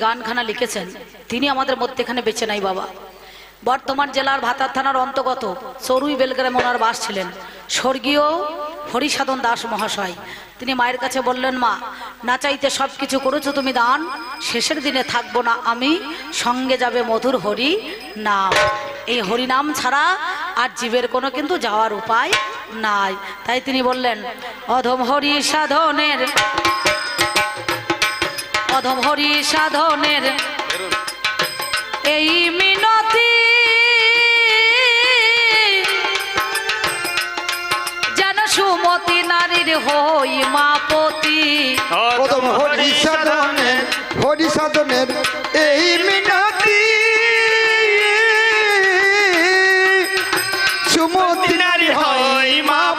গানখানা লিখেছেন। তিনি আমাদের মধ্যেখানে বেঁচে নাই বাবা। বর্তমান জেলার ভাতার থানার অন্তর্গত সরুই বেলগ্রামে ওনার বাস ছিলেন স্বর্গীয় হরিসাধন দাস মহাশয়। তিনি মায়ের কাছে বললেন, মা, না চাইতে সব কিছু করেছ তুমি দান, শেষের দিনে থাকব না আমি, সঙ্গে যাবে মধুর হরি নাম। এই হরিনাম ছাড়া আর জীবের কোনো কিন্তু যাওয়ার উপায় নাই। তাই তিনি বললেন, অধম হরি সাধনের অধম হরি সাধনের এই মিনতি যেন সুমতি নারীর হই মাপতি। প্রথম হরি সাধনের হরি সাধনের এই মিনতি। সুমতি নারী হয় মাপতি।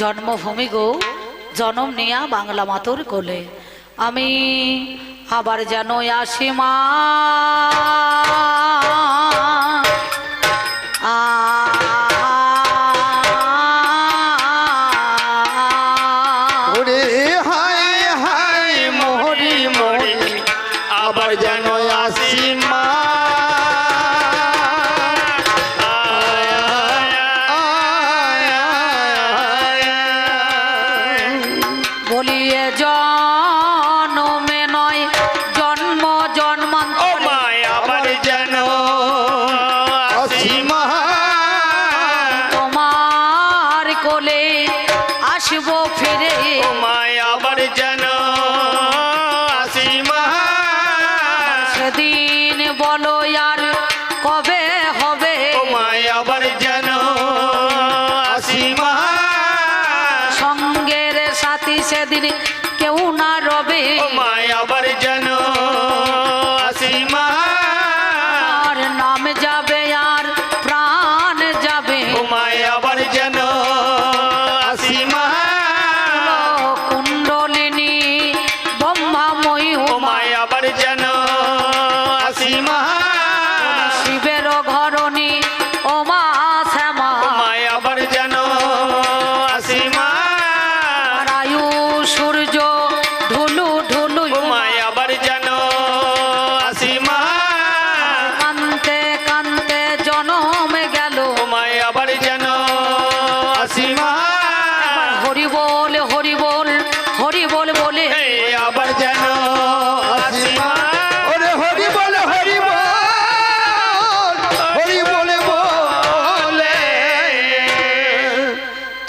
জন্মভূমি গো জনম নেয়া বাংলা মাতর কোলে। আমি আবার যেন আসি মা সেদিন বলো আর কবে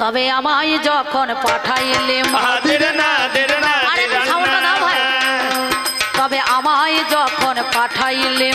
তবে আমায় যখন পাঠাইলে। তবে আমায় যখন পাঠাইলে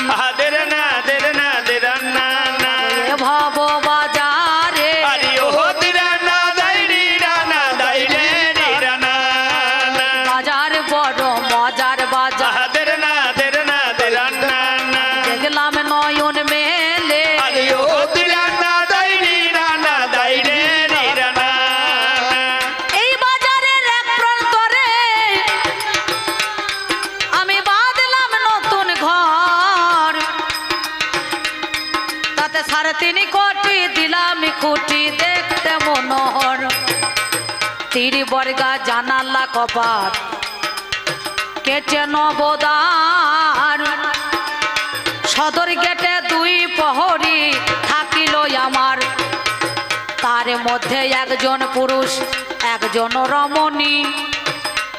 সাড়ে তিন কোটি দিলাম খুঁটি, দেখতে মনোহর। তীর বর্গা জানালা কপাট, কেটে নবদার। সদর গেটে দুই প্রহরী থাকিল আমার। তার মধ্যে একজন পুরুষ, একজন রমণী।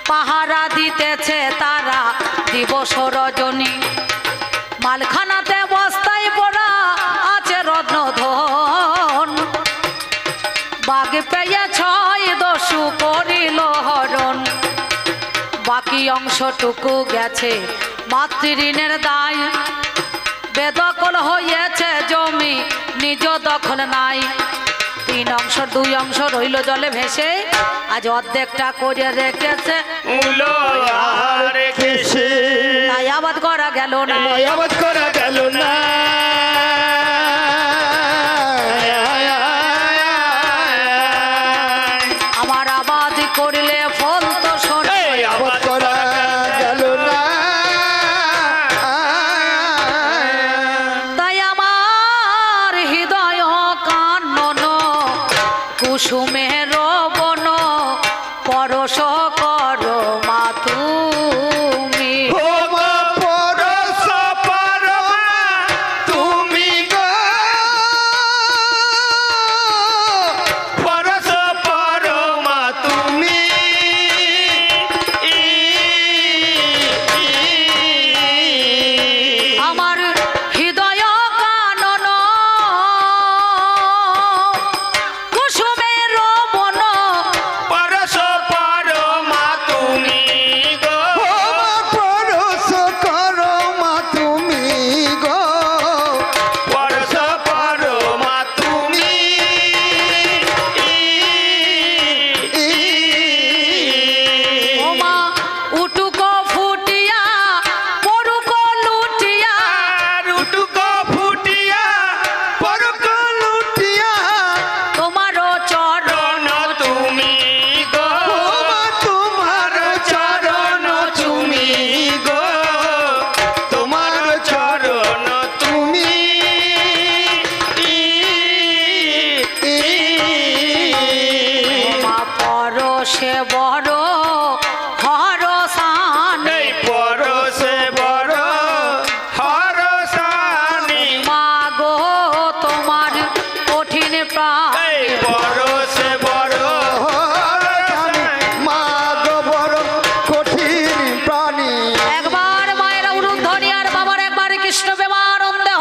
পাহারা দিতেছে তারা দিবস রজনী। মালখানাতে পেয়ে ছয় দস্যু করিল হরণ। বাকি অংশটুকু গেছে মাতৃঋণের দায়। বেদখল হয়েছে জমি নিজ দখল নাই। তিন অংশ দুই অংশ রইল জলে ভেসে। আজ অর্ধেকটা করে রেখেছে। আবাদ করা গেল না। আবাদ করা গেল না। কুসুমের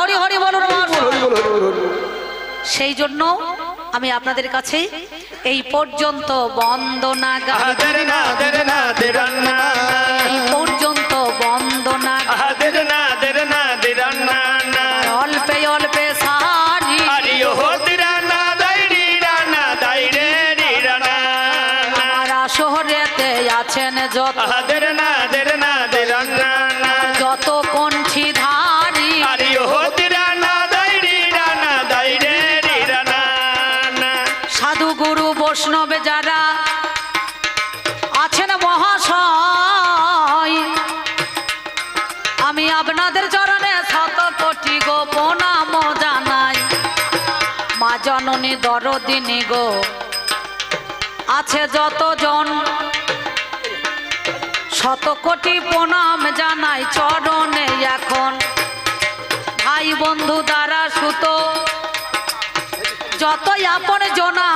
হরি বলুন। সেই জন্য আমি আপনাদের কাছে এই পর্যন্ত বন্দনা গাই মা জননী দরদিনী গো আছে যতজন শত কোটি প্রণাম জানাই চরণে এখন। ভাই বন্ধু দ্বারা সুত, যতই আপন জনা,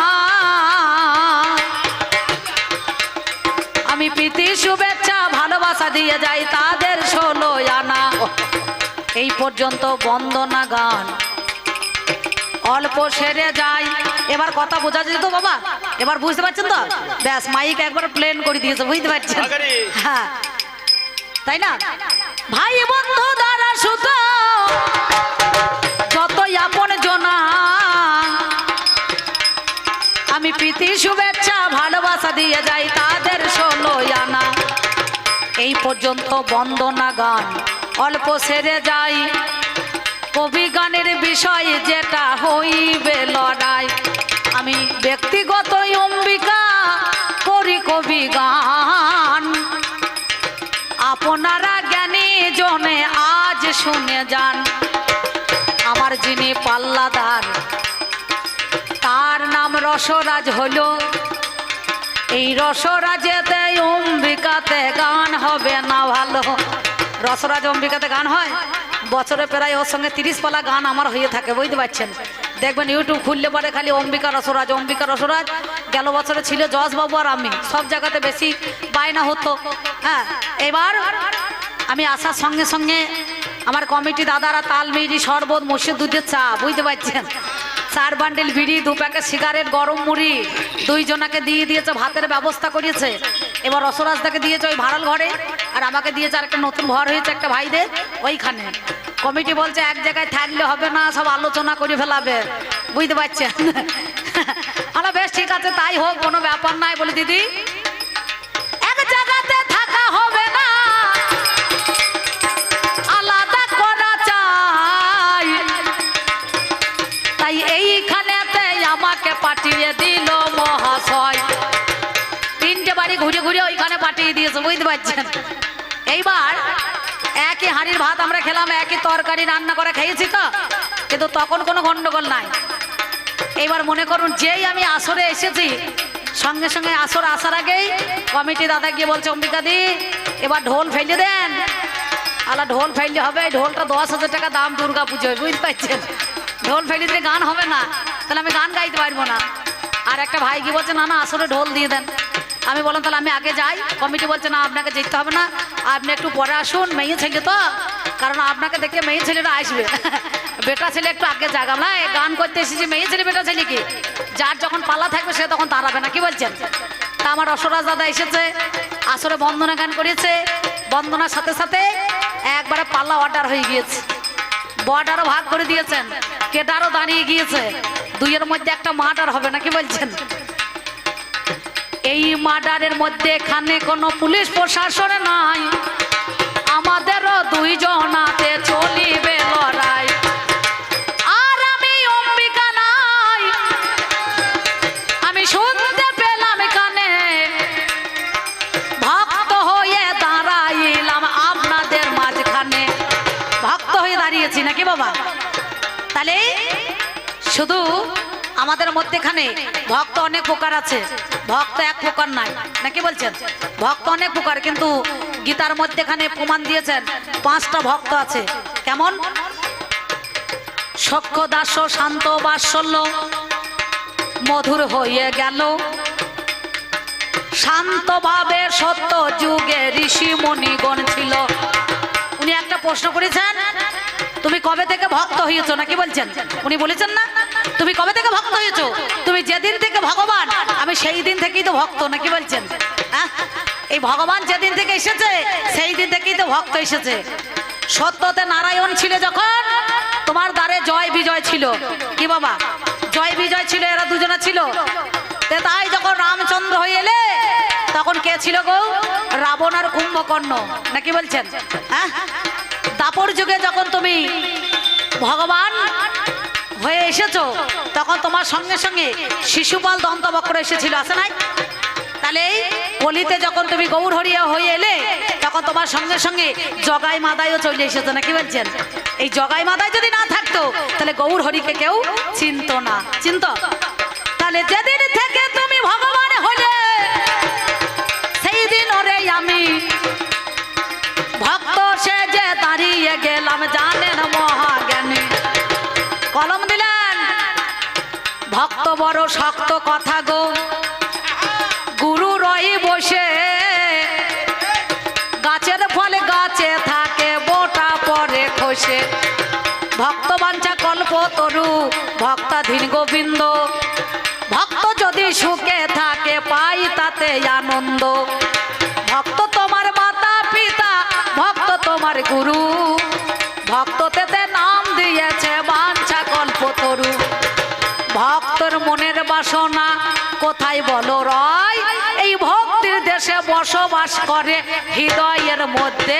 আমি প্রীতি, শুভেচ্ছা, ভালোবাসা দিয়ে যাই তাদের ষোলো আনা। এই পর্যন্ত বন্দনা গান। অল্প সেরে যাই। এবার কথা বোঝা যেত বাবা? এবার বুঝতে পারছেন তো? ব্যাস মাইক একবার প্লেন করে দিয়েছে বুঝতে পারছেন? হ্যাঁ। তাই না? ভাই বন্ধু দ্বারা সুত যতই আপন জনা আমি প্রীতি শুভেচ্ছা ভালোবাসা দিয়ে যাই তাদের ষোলো আনা। এই পর্যন্ত বন্দনা গান। অল্প সেরে যাই কবি গানের বিষয় যেটা হইবে লড়াই। আমি ব্যক্তিগত অম্বিকা করি কবি গান আপনারা জ্ঞানী জনে আজ শুনে যান। আমার যিনি পাল্লাদার, তার নাম রসরাজ হলো। এই রসরাজেতে অম্বিকাতে গান হবে না ভালো। রসরাজ অম্বিকাতে গান হয়? বছরে প্রায় ওর সঙ্গে তিরিশ পালা গান আমার হয়ে থাকে, বুঝতে পারছেন? দেখবেন ইউটিউব খুললে পরে খালি অম্বিকা রসরাজ অম্বিকা রসরাজ। গেল বছরে ছিল যশবাবু আর আমি, সব জায়গাতে বেশি বায়না হতো। হ্যাঁ এবার আমি আসার সঙ্গে সঙ্গে আমার কমিটি দাদারা তাল, মিরি, শরবত মসজিদ দুধের চা, বুঝতে পারছেন? চার বান্ডেল বিড়ি, দু প্যাকেট সিগারেট, গরম মুড়ি, দুইজনাকে দিয়ে দিয়েছে, ভাতের ব্যবস্থা করিয়েছে। এবার রসরাজদাকে দিয়েছে ওই ভাড়াল ঘরে। আর আমাকে দিয়েছে আর একটা নতুন ঘর হয়েছে, একটা ভাইদের, ওইখানে। কমিটি বলছে, এক জায়গায় থাকলে হবে না, সব আলোচনা করে ফেলাবে। বুঝতে পারছেন? বেশ ঠিক আছে, তাই হোক, কোনো ব্যাপার নাই বলে দিদি। এক জায়গাতে থাকা হবে না। আলাদা তাই এইখানেতে আমাকে পাঠিয়ে দিল মহাশয়। তিনটে ঘুরে ঘুরে ওইখানে পাঠিয়ে দিয়েছে, বুঝতে পারছেন? এইবার একই হাঁড়ির ভাত আমরা খেলাম, একই তরকারি রান্না করে খেয়েছি তো, কিন্তু তখন কোনো গন্ডগোল নাই। এইবার মনে করুন, যেই আমি আসরে এসেছি, সঙ্গে সঙ্গে আসর আসার আগেই কমিটি দাদা গিয়ে বলছে, অম্বিকা দি, এবার ঢোল ফেলে দেন। আলা ঢোল ফেললে হবে ঢোলটা দশ হাজার টাকা দাম দুর্গা পুজোয়, বুঝতে পারছেন? ঢোল ফেলে দিলে গান হবে না, তাহলে আমি গান গাইতে পারব না। আর একটা ভাই কি বলছে, না না, আসরে ঢোল দিয়ে দেন। আমি বললাম, তাহলে আমি আগে যাই। কমিটি বলছে, না, আপনাকে যেতে হবে না। আপনি একটু পরে আসুন, মেয়ে ছেলে তো। কারণ আপনাকে দেখে মেয়ে ছেলেরা আসবে। বেটা ছেলে একটু আগে জাগাম না গান করতে এসেছি, মেয়ে ছেলে, বেটা ছেলে কি? যার যখন পালা থাকবে, সে তখন দাঁড়াবে না। কি বলছেন? তা আমার রসরাজ দাদা এসেছে, আসরে বন্দনা গান করেছে। বন্দনার সাথে সাথে একবারে পাল্লা অর্ডার হয়ে গিয়েছে। বর্ডারও ভাগ করে দিয়েছেন। কেটারও দাঁড়িয়ে গিয়েছে। দুইয়ের মধ্যে একটা মার্ডার হবে না, কি বলছেন? এই মার্ডারের মধ্যে এখানে কোনো পুলিশ প্রশাসন নাই। আমাদেরও দুইজনাতে চলিবে লড়াই। আমি অম্বিকা নাই। আমি শুনতে পেলাম ভক্ত হয়ে দাঁড়াইলাম আপনাদের মাঝখানে। ভক্ত হয়ে দাঁড়িয়েছি নাকি বাবা? তাহলে শুধু আমাদের মধ্যেখানে ভক্ত অনেক প্রকার আছে। ভক্ত এক প্রকার নাই। নাকি বলছেন? ভক্ত অনেক প্রকার, কিন্তু গীতার মধ্যেখানে প্রমাণ দিয়েছেন, পাঁচটা ভক্ত আছে। কেমন? সক্ষ দাস শান্ত বাৎসল্য, মধুর হয়ে গেল। শান্তভাবে সত্য যুগে ঋষি মণিগণ ছিল। উনি একটা প্রশ্ন করেছেন, তুমি কবে থেকে ভক্ত হয়েছো নাকি বলছেন? উনি বলেছেন না? তুমি কবে থেকে ভক্ত হয়েছো? তুমি যেদিন থেকে ভগবান, আমি সেই দিন থেকেই তো ভক্ত, নাকি বলছেন? হ্যাঁ? এই ভগবান যেদিন থেকে এসেছে, সেই দিন থেকেই তো ভক্ত এসেছে। সত্যতে নারায়ণ ছিল যখন, তোমার দ্বারে জয় বিজয় ছিল। কি বাবা? জয় বিজয় ছিল, এরা দুজনে ছিল। তাই যখন রামচন্দ্র হয়ে এলে, তখন কে ছিল গো? রাবণ আর কুম্ভকর্ণ, নাকি বলছেন? হ্যাঁ? দাপর যুগে যখন তুমি ভগবান হয়ে এসেছ? তখন তোমার সঙ্গে সঙ্গে শিশুপাল দন্তবক্র এসেছিল, আছে নাই? তাহলে কলিতে যখন তুমি গৌর হরিয়া হয়ে এলে, তখন তোমার সঙ্গে সঙ্গে জগাই মাদাইও চলে এসেছ, নাকি বলছেন? এই জগাই মাদাই যদি না থাকতো, তাহলে গৌর হরিকে কেউ চিনত না। চিনত? তাহলে যেদিন থেকে তুমি ভগবান হলে, সেই দিন ওরে আমি ভক্ত সে যে দাঁড়িয়ে গেলাম জানেন বড় শক্ত কথা গো। গুরু রই বসে, গাছের ফলে গাছে থাকে, বোটা পরে খসে। ভক্ত বাঞ্ছা কল্প তরু ভক্তাধীন গোবিন্দ। ভক্ত যদি সুখে থাকে, পাই তাতে আনন্দ। ভক্ত তোমার মাতা পিতা ভক্ত তোমার গুরু। বাসনা কোথায় বলো রয়? এই ভক্তির দেশে বসবাস করে হৃদয়ের মধ্যে।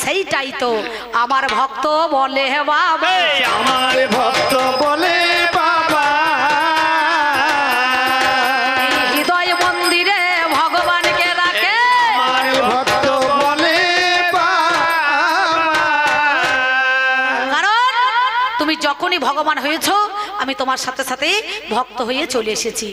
সেইটাই তো আমার ভক্ত বলে হে বাবা। আমার ভক্ত বলে বাবা। হৃদয় মন্দিরে ভগবানকে রাখে। আমার ভক্ত বলে কারণ তুমি যখনই ভগবান হয়েছো আমি তোমার সাথে সাথে ভক্ত হয়ে চলে এসেছি।